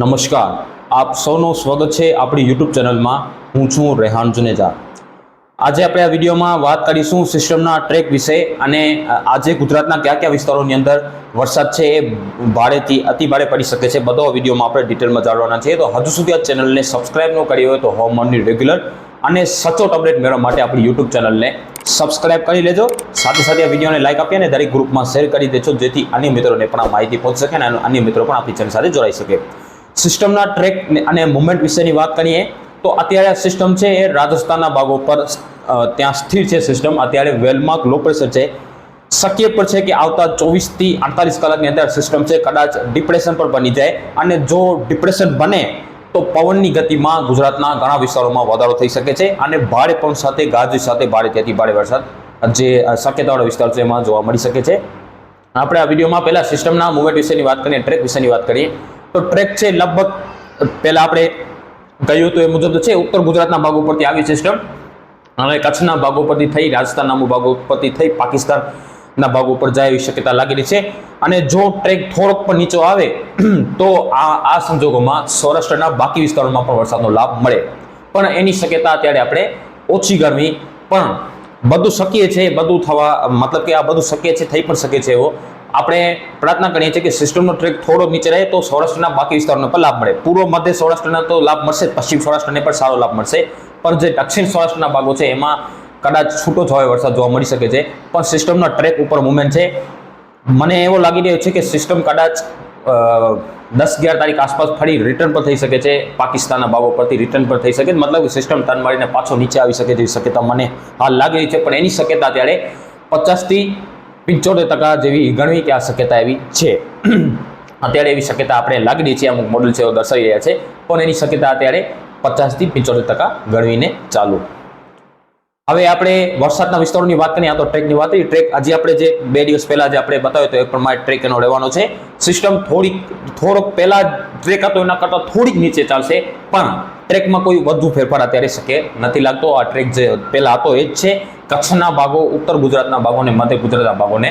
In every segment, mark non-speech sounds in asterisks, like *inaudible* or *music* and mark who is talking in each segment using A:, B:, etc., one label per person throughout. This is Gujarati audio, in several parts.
A: નમસ્કાર. આપ સૌનું સ્વાગત છે આપણી યુટ્યુબ ચેનલમાં. હું છું રેહાન જુનેજા. આજે આપણે આ વિડીયોમાં વાત કરીશું સિસ્ટમના ટ્રેક વિશે અને આજે ગુજરાતના કયા કયા વિસ્તારોની અંદર વરસાદ છે એ ભારેથી અતિ ભારે પડી શકે છે. બધો વિડીયોમાં આપણે ડિટેલમાં જાણવાના છે તો હજુ સુધી આ ચેનલને સબસ્ક્રાઇબ ન કરી હોય તો હવામાનની રેગ્યુલર અને સચોટ અપડેટ મેળવવા માટે આપણી યુટ્યુબ ચેનલને સબસ્ક્રાઇબ કરી લેજો. સાથે સાથે આ વિડીયોને લાઇક આપી અને દરેક ગ્રુપમાં શેર કરી દેજો, જેથી અન્ય મિત્રોને પણ આ માહિતી પહોંચી શકે અને અન્ય મિત્રો પણ આપણી ચેનલ સાથે જોડાઈ શકે. સિસ્ટમના ટ્રેક અને મુવમેન્ટ વિશેની વાત કરીએ, તો અત્યારે સિસ્ટમ છે એ રાજસ્થાનના ભાગો પર ત્યાં સ્થિર છે સિસ્ટમ. અત્યારે વેલમાર્ક લો પ્રેશર છે. શક્ય પણ છે કે આવતા ચોવીસથી અડતાલીસ કલાકની અંદર સિસ્ટમ છે કદાચ ડિપ્રેશન પર બની જાય. અને જો ડિપ્રેશન બને, તો પવનની ગતિમાં ગુજરાતના ઘણા વિસ્તારોમાં વધારો થઈ શકે છે અને ભારે પવન સાથે, ગાજવીજ સાથે ભારે ત્યાંથી ભારે વરસાદ, જે શક્યતાવાળો વિસ્તાર છે એમાં જોવા મળી શકે છે. આપણે આ વિડીયોમાં પહેલા સિસ્ટમના મુવમેન્ટ વિશેની વાત કરીએ, ટ્રેક વિશેની વાત કરીએ. તો ટ્રેક છે લગભગ, પહેલાં આપણે કહ્યું હતું એ મુજબ છે, ઉત્તર ગુજરાતના ભાગો પરથી આવી સિસ્ટમ હવે કચ્છના ભાગો પરથી થઈ, રાજસ્થાનના ભાગો પરથી થઈ, પાકિસ્તાનના ભાગો પર જાય એવી શક્યતા લાગી રહી છે. અને જો ટ્રેક થોડોક પણ નીચો આવે, *clears throat* તો આ આ સંજોગોમાં સૌરાષ્ટ્રના બાકી વિસ્તારોમાં પણ વરસાદનો લાભ મળે. પણ એની શક્યતા અત્યારે આપણે ઓછી ગરમી, પણ બધું શક્ય છે, બધું થવા, મતલબ કે આ બધું શક્ય છે, થઈ પણ શકે છે એવો આપણે પ્રાર્થના કરીએ છીએ કે સિસ્ટમનો ટ્રેક થોડો નીચે રહે તો સૌરાષ્ટ્રના બાકી વિસ્તારોને પણ લાભ મળે. પૂર્વ મધ્ય સૌરાષ્ટ્રના તો લાભ મળશે, પશ્ચિમ સૌરાષ્ટ્રને પણ સારો લાભ મળશે. પણ જે દક્ષિણ સૌરાષ્ટ્રના ભાગો છે, એમાં કદાચ છૂટો થયો વરસાદ જોવા મળી શકે છે. પણ સિસ્ટમના ટ્રેક ઉપર મુવમેન્ટ છે. મને એવો લાગી રહ્યો છે કે સિસ્ટમ કદાચ દસ અગિયાર તારીખ આસપાસ ફરી રિટર્ન પર થઈ શકે છે. પાકિસ્તાનના ભાગો પરથી રિટર્ન પર થઈ શકે મતલબ સિસ્ટમ ટર્ન મારીને પાછો નીચે આવી શકે તેવી શક્યતા મને હાલ લાગી રહી છે. પણ એની શક્યતા ત્યારે પચાસથી પંચોતેર ટકા જેવી ગણવી કે આ શક્યતા એવી છે. અત્યારે એવી શક્યતા આપણે લાગી છે, અમુક મોડલ છે દર્શાવી રહ્યા છે. પણ એની શક્યતા અત્યારે પચાસથી પંચોતેર ટકા ગણવીને ચાલુ. હવે આપણે વરસાદના વિસ્તારોની વાત કરીએ તો ટ્રેકની વાત કરી ટ્રેક આજે આપણે જે બે દિવસ પહેલા જે આપણે બતાવ્યો તો એ પ્રમાણે ટ્રેક એનો રહેવાનો છે. સિસ્ટમ થોડીક, થોડોક પહેલાં ટ્રેક હતો, એના કરતાં થોડીક નીચે ચાલશે. પણ ટ્રેકમાં કોઈ વધુ ફેરફાર અત્યારે શકે નથી લાગતો. આ ટ્રેક જે પહેલાં હતો એ જ છે. કચ્છના ભાગો, ઉત્તર ગુજરાતના ભાગો અને મધ્ય ગુજરાતના ભાગોને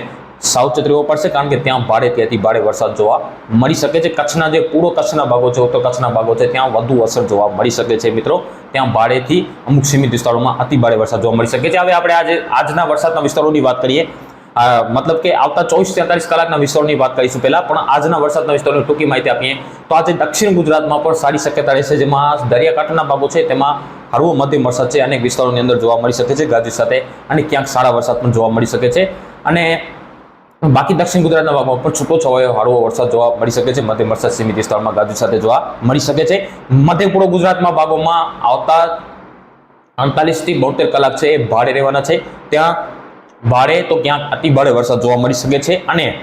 A: સાવચેત રહેવો પડશે કારણ કે ત્યાં ભારે ત્યાંથી ભારે વરસાદ જોવા મળી શકે છે. કચ્છના જે પૂર્વ કચ્છના ભાગો છે, ઉત્તર કચ્છના ભાગો છે, ત્યાં વધુ અસર જોવા મળી શકે છે મિત્રો. ત્યાં ભારેથી અમુક સીમિત વિસ્તારોમાં અતિ ભારે વરસાદ જોવા મળી શકે છે. હવે આપણે આજે આજના વરસાદના વિસ્તારોની વાત કરીએ. મતલબ કે આવતા ચોવીસ તેતાલીસ કલાકના વિસ્તારોની વાત કરીશું પહેલાં, પણ આજના વરસાદના વિસ્તારોની ટૂંકી માહિતી આપીએ. તો આજે દક્ષિણ ગુજરાતમાં પણ સારી શક્યતા રહેશે, જેમાં દરિયાકાંઠાના ભાગો છે, તેમાં હળવો મધ્યમ વરસાદ છે. અનેક વિસ્તારોની અંદર જોવા મળી શકે છે. ગાજવીજ સાથે અને ક્યાંક સારા વરસાદ પણ જોવા મળી શકે છે. અને બાકી દક્ષિણ ગુજરાતના ભાગમાં પણ છૂટો છવાયો હળવો વરસાદ જોવા મળી શકે છે. મધ્યમ વરસાદ સીમિત વિસ્તારમાં ગાજવીજ સાથે જોવા મળી શકે છે. મધ્ય પૂર્વ ગુજરાતમાં ભાગોમાં આવતા અડતાલીસથી બોતેર કલાક છે. એ ભારે રહેવાના છે. ત્યાં ભારે તો ક્યાંક અતિ ભારે વરસાદ જોવા મળી શકે છે. અને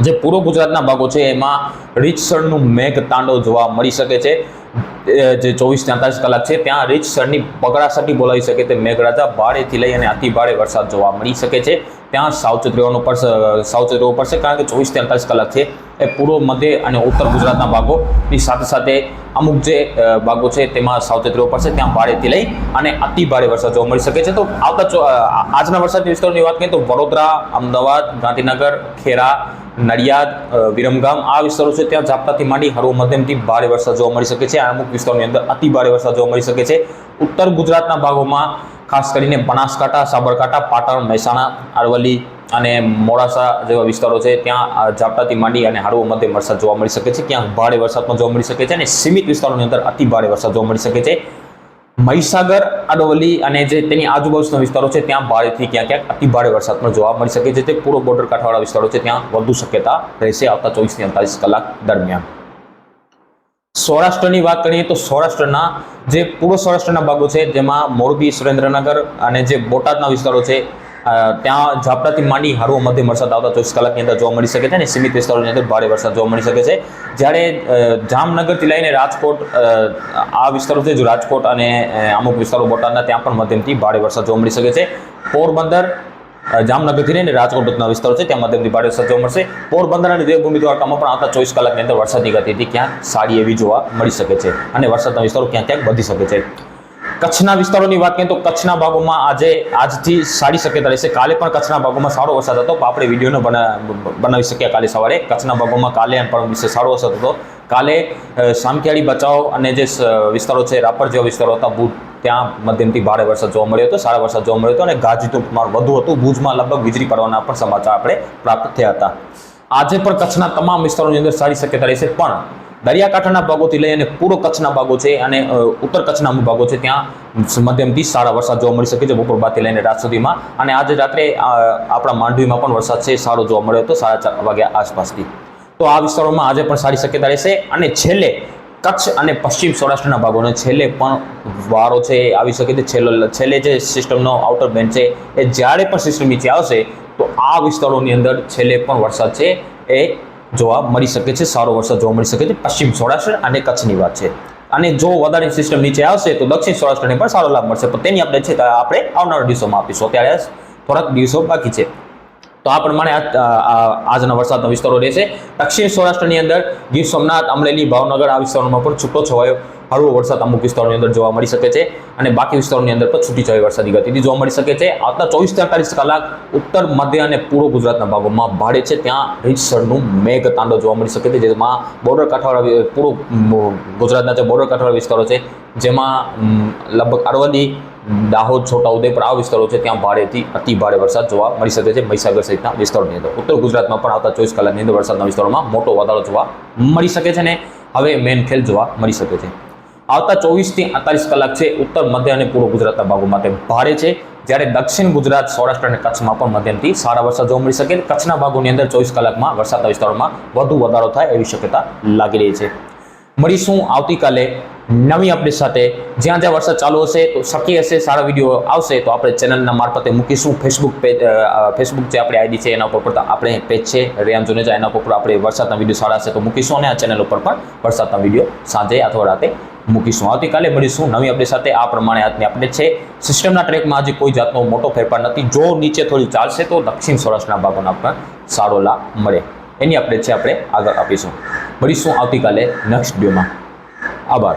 A: જે પૂર્વ ગુજરાતના ભાગો છે, એમાં રીતસરનું મેઘ તાંડવ જોવા મળી શકે છે. જે ચોવીસ તેતાલીસ કલાક છે, ત્યાં રીતસરની પગડાસટી બોલાવી શકે તે મેઘરાજા ભારેથી લઈ અને અતિ ભારે વરસાદ જોવા મળી શકે છે. ત્યાં સાવચેત રહેવાનું પડશે, સાવચેત રહેવું પડશે. કારણ કે ચોવીસ અડતાલીસ કલાક છે. એ પૂર્વ, મધ્ય અને ઉત્તર ગુજરાતના ભાગોની સાથે સાથે અમુક જે ભાગો છે તેમાં સાવચેત રહેવું પડશે. ત્યાં ભારેથી લઈ અને અતિ ભારે વરસાદ જોવા મળી શકે છે. તો આવતા આજના વરસાદની વિસ્તારોની વાત કરીએ તો વડોદરા, અમદાવાદ, ગાંધીનગર, ખેરા, નડિયાદ વિરમગામ આ વિસ્તારો છે. ત્યાં ઝાપટાથી માંડી હળવો મધ્યમથી ભારે વરસાદ જોવા મળી શકે છે. આ અમુક વિસ્તારોની અંદર અતિ ભારે વરસાદ જોવા મળી શકે છે. ઉત્તર ગુજરાતના ભાગોમાં ખાસ કરીને બનાસકાંઠા, સાબરકાંઠા, પાટણ, મહેસાણા, અરવલ્લી અને મોડાસા જેવા વિસ્તારો છે, ત્યાં ઝાપટાથી માંડી અને હળવો મધ્યમ વરસાદ જોવા મળી શકે છે. ક્યાંક ભારે વરસાદ પણ જોવા મળી શકે છે અને સીમિત વિસ્તારોની અંદર અતિ ભારે વરસાદ જોવા મળી શકે છે. મહીસાગર, અરવલ્લી અને જે તેની આજુબાજુના વિસ્તારો છે, ત્યાં ભારેથી ક્યાંક ક્યાંક અતિ ભારે વરસાદ પણ જોવા મળી શકે છે. તે પૂર્વ બોર્ડર કાંઠાવાળા વિસ્તારો છે, ત્યાં વધુ શક્યતા રહેશે આવતા ચોવીસથી અડતાલીસ કલાક દરમિયાન. સૌરાષ્ટ્રની વાત કરીએ તો સૌરાષ્ટ્રના જે પૂર્વ સૌરાષ્ટ્રના ભાગો છે, જેમાં મોરબી, સુરેન્દ્રનગર અને જે બોટાદના વિસ્તારો છે ત્યાં ઝાપટાથી માંડી હળવો મધ્યમ વરસાદ આવતા ચોવીસ કલાકની અંદર જોવા મળી શકે છે અને સીમિત વિસ્તારોની અંદર ભારે વરસાદ જોવા મળી શકે છે. જ્યારે જામનગરથી લઈને રાજકોટ આ વિસ્તારો છે, જો રાજકોટ અને અમુક વિસ્તારો બોટાદના, ત્યાં પણ મધ્યમથી ભારે વરસાદ જોવા મળી શકે છે. પોરબંદર જામનગરથી લઈને રાજકોટના વિસ્તારો છે, ત્યાં મધ્યમથી ભારે વરસાદ જોવા મળશે. પોરબંદર અને દેવભૂમિ દ્વારકામાં પણ આવતા ચોવીસ કલાકની અંદર વરસાદની ગતિથી ક્યાંક સારી એવી જોવા મળી શકે છે અને વરસાદના વિસ્તારો ક્યાંક ક્યાંક વધી શકે છે. કચ્છના વિસ્તારોની વાત કરીએ તો કચ્છના ભાગોમાં આજે આજથી સારી શક્યતા રહેશે. કાલે પણ કચ્છના ભાગોમાં સારો વરસાદ હતો. પણ આપણે વિડીયોનો બના- બનાવી શક્યા કાલે સવારે. કચ્છના ભાગોમાં કાલે પરમ દિવસે સારો વરસાદ હતો. કાલે સામખિયાળી બચાવ અને જે વિસ્તારો છે, રાપર જેવા વિસ્તારો હતા, ભૂજ, ત્યાં મધ્યમથી ભારે વરસાદ જોવા મળ્યો હતો. સારા વરસાદ જોવા મળ્યો હતો અને ગાજવીજનું પ્રમાણ વધુ હતું. ભુજમાં લગભગ વીજળી પડવાના પણ સમાચાર આપણે પ્રાપ્ત થયા હતા. આજે પણ કચ્છના તમામ વિસ્તારોની અંદર સારી શક્યતા રહેશે. પણ દરિયાકાંઠાના ભાગોથી લઈ અને પૂર્વ કચ્છના ભાગો છે અને ઉત્તર કચ્છના ભાગો છે. ત્યાં મધ્યમથી સારા વરસાદ જોવા મળી શકે છે બપોર બાદથી લઈને રાત સુધીમાં. અને આજે રાત્રે આપણા માંડવીમાં પણ વરસાદ છે, સારો જોવા મળ્યો હતો, સાડા ચાર વાગ્યા આસપાસથી. તો આ વિસ્તારોમાં આજે પણ સારી શક્યતા રહેશે અને છેલ્લે કચ્છ અને પશ્ચિમ સૌરાષ્ટ્રના ભાગોને છેલ્લે પણ વારો છે, એ આવી શકે છે. છેલ્લો, છેલ્લે જે સિસ્ટમનો આઉટર બેન્ડ છે, એ જ્યારે પણ સિસ્ટમ નીચે આવશે, તો આ વિસ્તારોની અંદર છેલ્લે પણ વરસાદ છે, એ જોવા મળી શકે છે. સારો વરસાદ જોવા મળી શકે છે. પશ્ચિમ સૌરાષ્ટ્ર અને કચ્છની વાત છે. અને જો વધારે સિસ્ટમ નીચે આવશે તો દક્ષિણ સૌરાષ્ટ્રને પણ સારો લાભ મળશે. પણ તેની આપણે છે આપણે આવનારા દિવસોમાં આપીશું. અત્યારે થોડાક દિવસો બાકી છે. તો આ પ્રમાણે આજના વરસાદના વિસ્તારો રહેશે. દક્ષિણ સૌરાષ્ટ્રની અંદર ગીર સોમનાથ, અમરેલી, ભાવનગર આ વિસ્તારોમાં પણ છૂટો છવાયો હળવો વરસાદ અમુક વિસ્તારોની અંદર જોવા મળી શકે છે અને બાકી વિસ્તારોની અંદર પણ છૂટી છવાઈ વરસાદી ગતિથી જોવા મળી શકે છે. આવતા ચોવીસ તેતાલીસ કલાક ઉત્તર, મધ્ય અને પૂર્વ ગુજરાતના ભાગોમાં ભારે છે. ત્યાં રીતસરનું મેઘ તાંડવ જોવા મળી શકે છે, જેમાં બોર્ડર કાંઠાવાળા પૂર્વ ગુજરાતના જે બોર્ડર કાંઠાવાળા વિસ્તારો છે, જેમાં લગભગ અરવલ્લી, દાહોદ છોટાઉદેપુર આ વિસ્તારો છે, ત્યાં ભારેથી અતિ ભારે વરસાદ જોવા મળી શકે છે મહીસાગર સહિતના વિસ્તારોની અંદર. ઉત્તર ગુજરાતમાં પણ આવતા ચોવીસ કલાકની અંદર વરસાદના વિસ્તારોમાં મોટો વધારો જોવા મળી શકે છે ને હવે મેન ખેલ જોવા મળી શકે છે. આવતા ચોવીસથી અડતાલીસ કલાક છે. ઉત્તર, મધ્ય અને પૂર્વ ગુજરાતના ભાગો માટે ભારે છે. જ્યારે દક્ષિણ ગુજરાત, સૌરાષ્ટ્ર અને કચ્છમાં પણ મધ્યમથી સારા વરસાદ જોવા મળી શકે. કચ્છના ભાગોની અંદર ચોવીસ કલાકમાં વરસાદના વિસ્તારોમાં વધુ વધારો થાય એવી શક્યતા લાગી રહી છે. મળીશું આવતીકાલે નવી અપડેટ સાથે. જ્યાં જ્યાં વરસાદ ચાલુ હશે તો શક્ય હશે, સારા વીડિયો આવશે તો આપણે ચેનલના મારફતે મૂકીશું. ફેસબુક પેજ ફેસબુક જે આપણી આઈડી છે એના ઉપર પણ આપણે પેજ છે. રેયાન જુનેજા એના ઉપર આપણે વરસાદના વીડિયો સારા હશે તો મૂકીશું અને આ ચેનલ ઉપર પણ વરસાદના વીડિયો સાંજે અથવા રાતે મૂકીશું. આવતીકાલે મળીશું નવી અપડેટ સાથે. આ પ્રમાણે આજની અપડેટ છે. સિસ્ટમના ટ્રેકમાં આજે કોઈ જાતનો મોટો ફેરફાર નથી. જો નીચે થોડી ચાલશે તો દક્ષિણ સૌરાષ્ટ્રના ભાગોના પણ સારો લાભ મળે. એની અપડેટ છે આપણે આગળ આપીશું. મળીશું આવતીકાલે નેક્સ્ટ ડેમાં આભાર.